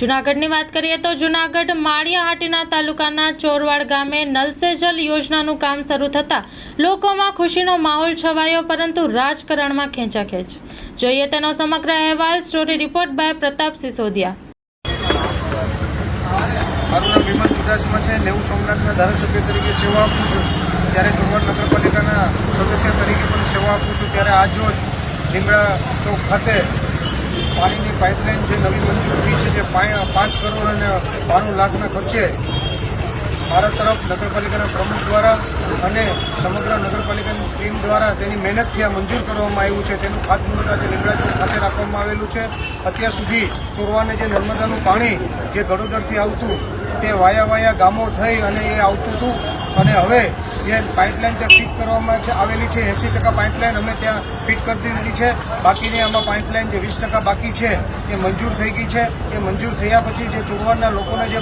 જુનાગઢની વાત કરીએ તો જુનાગઢ માળિયાહાટીના તાલુકાના ચોરવાડ ગામે નલ સે જલ યોજનાનું કામ શરૂ થતાં લોકોમાં ખુશીનો માહોલ છવાયો, પરંતુ રાજકારણમાં ખેંચાખેંચ. જોઈએ તેનો સમગ્ર અહેવાલ, story report by Pratap Sisodiya. ત્યારે ચોરવાડ નગરપાલિકાના સદસ્ય તરીકે પણ સેવા આપું છું, ત્યારે આજ રોજ લીમડા ચોક ખાતે પાણીની પાઇપલાઇન જે નવી મંજૂર થઈ પાંચ કરોડ અને બાણું લાખના ખર્ચે ભારત તરફ નગરપાલિકાના પ્રમુખ દ્વારા અને સમગ્ર નગરપાલિકાની ટીમ દ્વારા તેની મહેનતથી આ મંજૂર કરવામાં આવ્યું છે. તેનું ખાતમુહૂર્ત આજે લીમડા ચોક ખાતે રાખવામાં આવેલું છે. અત્યાર સુધી ચોરવાને જે નર્મદાનું પાણી જે ગડોદરથી આવતું તે વાયા વાયા ગામો થઈ અને એ આવતું હતું. અને હવે જે પાઇપલાઇન ત્યાં ફિટ કરવામાં આવેલી છે, એંસી ટકા પાઇપલાઇન અમે ત્યાં ફિટ કરી દીધી છે. બાકીની આમાં પાઇપલાઇન જે વીસ ટકા બાકી છે, એ મંજૂર થઈ ગઈ છે. એ મંજૂર થયા પછી જે ચોરવાડના લોકોને જે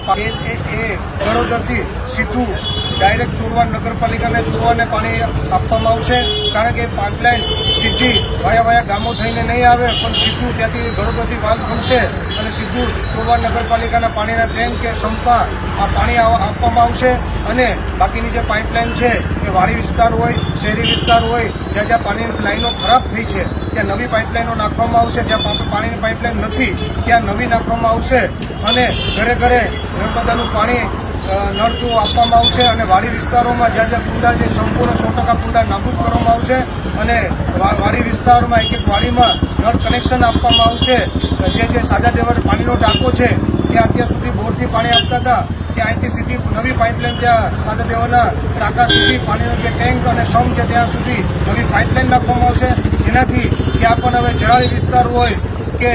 એ ગડોદરથી સીધું ડાયરેક્ટ ચોરવાડ નગરપાલિકાને ચોરવાને પાણી આપવામાં આવશે. કારણ કે પાઇપલાઇન સીધી વાયા વાયા ગામો થઈને નહીં આવે, પણ સીધું ત્યાંથી ગડોદરથી વાલ ખુલશે અને સીધું ચોરવાડ નગરપાલિકાના પાણીના ટેન્ક કે સંપા આ પાણી આપવામાં આવશે. અને બાકીની જે પાઇપલાઇન છે, એ વાડી વિસ્તાર હોય, શહેરી વિસ્તાર હોય, જ્યાં જ્યાં પાણીની લાઈનો ખરાબ થઈ છે, ત્યાં નવી પાઇપલાઇનો નાખવામાં આવશે. જ્યાં પાણીની પાઇપલાઇન નથી, ત્યાં નવી નાખવામાં આવશે. અને ઘરે ઘરે નર્મદાનું પાણી નળતું આપવામાં આવશે અને વાડી વિસ્તારોમાં જ્યાં જ્યાં કુંડા છે, સંપૂર્ણ સો ટકા નાબૂદ કરવામાં આવશે અને વાડી વિસ્તારોમાં એક એક વાડીમાં નળ કનેક્શન આપવામાં આવશે. જે જે સાદા દેવર પાણીનો ટાંકો છે ત્યાં અત્યાર સુધી બોરથી પાણી આપતા હતા. ત્યાં અહીંથી સીધી નવી પાઇપલાઇન ત્યાં સાદા દેવરના ટાંકા સુધી પાણીનો જે ટેન્ક અને સમ છે, ત્યાં સુધી નવી પાઇપલાઇન નાખવામાં આવશે. જેનાથી ત્યાં પણ હવે જળાવી વિસ્તાર હોય કે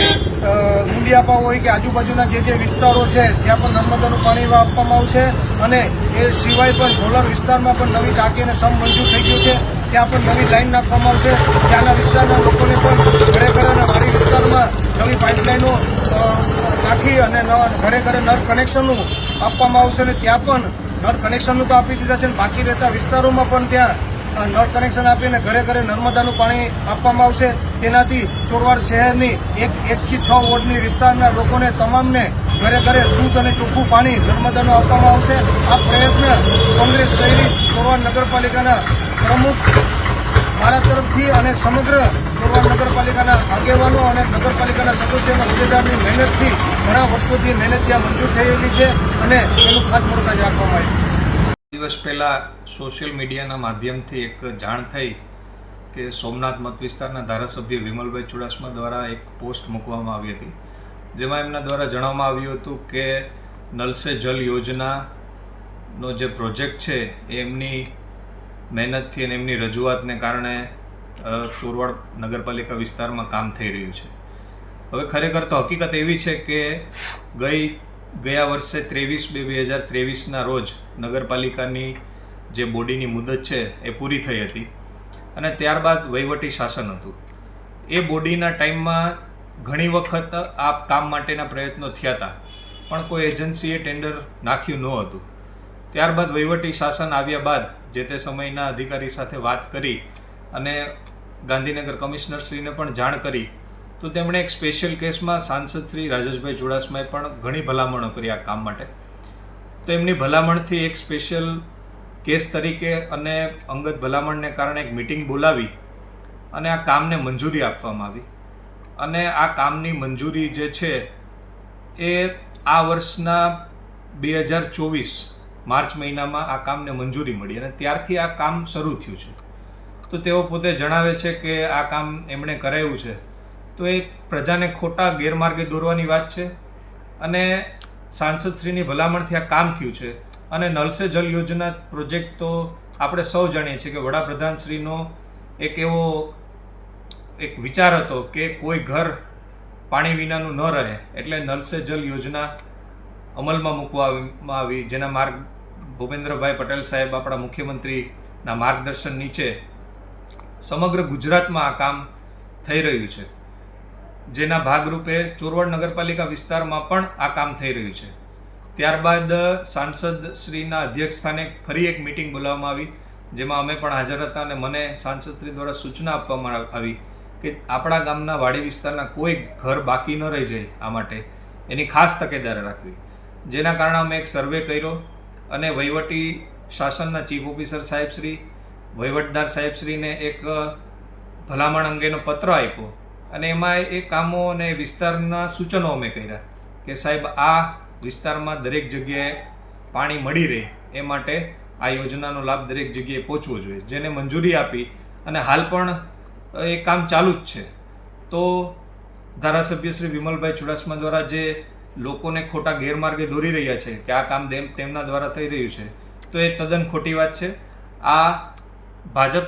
મુંડિયાપા હોય કે આજુબાજુના જે જે વિસ્તારો છે, ત્યાં પણ નર્મદાનું પાણી આપવામાં આવશે અને એ સિવાય પણ ઘોલર વિસ્તારમાં પણ નવી ટાંકી અને સમ મંજૂર થઈ ગયું છે. ત્યાં પણ નવી લાઈન નાખવામાં આવશે. ત્યાંના વિસ્તારના લોકોને પણ ઘરે ઘરે અને વાડી વિસ્તારમાં નવી પાઇપલાઇનો નાખી અને ઘરે ઘરે નળ કનેક્શનનું આપવામાં આવશે અને ત્યાં પણ નળ કનેક્શનનું તો આપી દીધા છે બાકી રહેતા વિસ્તારોમાં પણ ત્યાં નળ કનેક્શન આપીને ઘરે ઘરે નર્મદાનું પાણી આપવામાં આવશે. તેનાથી ચોરવાડ શહેરની એક એકથી છ વોર્ડની વિસ્તારના લોકોને તમામને ઘરે ઘરે શુદ્ધ અને ચોખ્ખું પાણી નર્મદાનું આપવામાં આવશે. આ પ્રયત્ન કોંગ્રેસ પ્રેરિત ચોરવાડ નગરપાલિકાના પ્રમુખ મારા તરફથી અને સમગ્ર ચોરવાડ નગરપાલિકાના આગેવાનો અને નગરપાલિકાના સદસ્યોના હોદ્દેદારની મહેનતથી ઘણા વર્ષોથી મહેનત ત્યાં મંજૂર થયેલી છે અને એનું ખાતમુહૂર્ત આજે રાખવામાં આવ્યું દિવસ પહેલાં સોશિયલ મીડિયાના માધ્યમથી એક જાણ થઈ કે સોમનાથ મત વિસ્તારના ધારાસભ્ય વિમલભાઈ ચુડાસમા દ્વારા એક પોસ્ટ મૂકવામાં આવી હતી. જેમાં એમના દ્વારા જણાવવામાં આવ્યું હતું કે નલ જલ યોજનાનો જે પ્રોજેક્ટ છે, એ એમની મહેનતથી અને એમની રજૂઆતને કારણે ચોરવાડ નગરપાલિકા વિસ્તારમાં કામ થઈ રહ્યું છે. હવે ખરેખર તો હકીકત એવી છે કે ગઈ ગયા વર્ષે ત્રેવીસ બે બે હજાર ત્રેવીસના રોજ નગરપાલિકાની જે બોડીની મુદત છે એ પૂરી થઈ હતી અને ત્યારબાદ વહીવટી શાસન હતું. એ બોડીના ટાઈમમાં ઘણી વખત આ કામ માટેના પ્રયત્નો થયા હતા, પણ કોઈ એજન્સીએ ટેન્ડર નાખ્યું ન હતું. ત્યારબાદ વહીવટી શાસન આવ્યા બાદ જે તે સમયના અધિકારી સાથે વાત કરી અને ગાંધીનગર કમિશનરશ્રીને પણ જાણ કરી તો તેમણે એક સ્પેશિયલ કેસમાં સાંસદ શ્રી રાજેશભાઈ ચુડાસમાએ પણ ઘણી ભલામણો કરી આ કામ માટે. તો એમની ભલામણથી એક સ્પેશિયલ કેસ તરીકે અને અંગત ભલામણને કારણે એક મિટિંગ બોલાવી અને આ કામને મંજૂરી આપવામાં આવી. અને આ કામની મંજૂરી જે છે એ આ વર્ષના બે હજાર ચોવીસ માર્ચ મહિનામાં આ કામને મંજૂરી મળી અને ત્યારથી આ કામ શરૂ થયું છે. તો તેઓ પોતે જણાવે છે કે આ કામ એમણે કરાયું છે. તો એ પ્રજાને ખોટા ગેરમાર્ગે દોરવાની વાત છે. અને સાંસદશ્રીની ભલામણથી આ કામ થયું છે. અને નલ જલ યોજના પ્રોજેક્ટ તો આપણે સૌ જાણીએ છીએ કે વડાપ્રધાનશ્રીનો એક એવો એક વિચાર હતો કે કોઈ ઘર પાણી વિનાનું ન રહે એટલે નલ જલ યોજના અમલમાં મૂકવામાં આવી. જેના માર્ગ ભૂપેન્દ્રભાઈ પટેલ સાહેબ આપણા મુખ્યમંત્રીના માર્ગદર્શન નીચે સમગ્ર ગુજરાતમાં આ કામ થઈ રહ્યું છે. જેના ભાગરૂપે ચોરવાડ નગરપાલિકા વિસ્તારમાં પણ આ કામ થઈ રહ્યું છે. ત્યારબાદ સાંસદ શ્રીના અધ્યક્ષસ્થાને ફરી એક મિટિંગ બોલાવવામાં આવી, જેમાં અમે પણ હાજર હતા અને મને સાંસદ શ્રી દ્વારા સૂચના આપવામાં આવી કે આપણા ગામના વાડી વિસ્તારના કોઈ ઘર બાકી ન રહી જાય આ માટે એની ખાસ તકેદારી રાખવી. જેના કારણે અમે એક સર્વે કર્યો અને વહીવટી શાસનના ચીફ ઓફિસર સાહેબશ્રી વહીવટદાર સાહેબશ્રીને એક ભલામણ અંગેનો પત્ર આપ્યો અને એમાં એ કામો અને વિસ્તારના સૂચનો અમે કર્યા કે સાહેબ, આ વિસ્તારમાં દરેક જગ્યાએ પાણી મળી રહે એ માટે આ યોજનાનો લાભ દરેક જગ્યાએ પહોંચવો જોઈએ, જેને મંજૂરી આપી અને હાલ પણ એ કામ ચાલુ જ છે. તો ધારાસભ્ય શ્રી વિમલભાઈ ચુડાસમા દ્વારા જે લોકોને ખોટા ગેરમાર્ગે દોરી રહ્યા છે કે આ કામ તેમ- તેમના દ્વારા થઈ રહ્યું છે, તો એ તદ્દન ખોટી વાત છે. આ ભાજપ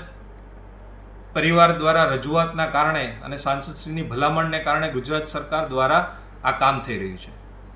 પરિવાર દ્વારા રજૂઆતના કારણે અને સાંસદશ્રીની ભલામણને કારણે ગુજરાત સરકાર દ્વારા આ કામ થઈ રહ્યું છે.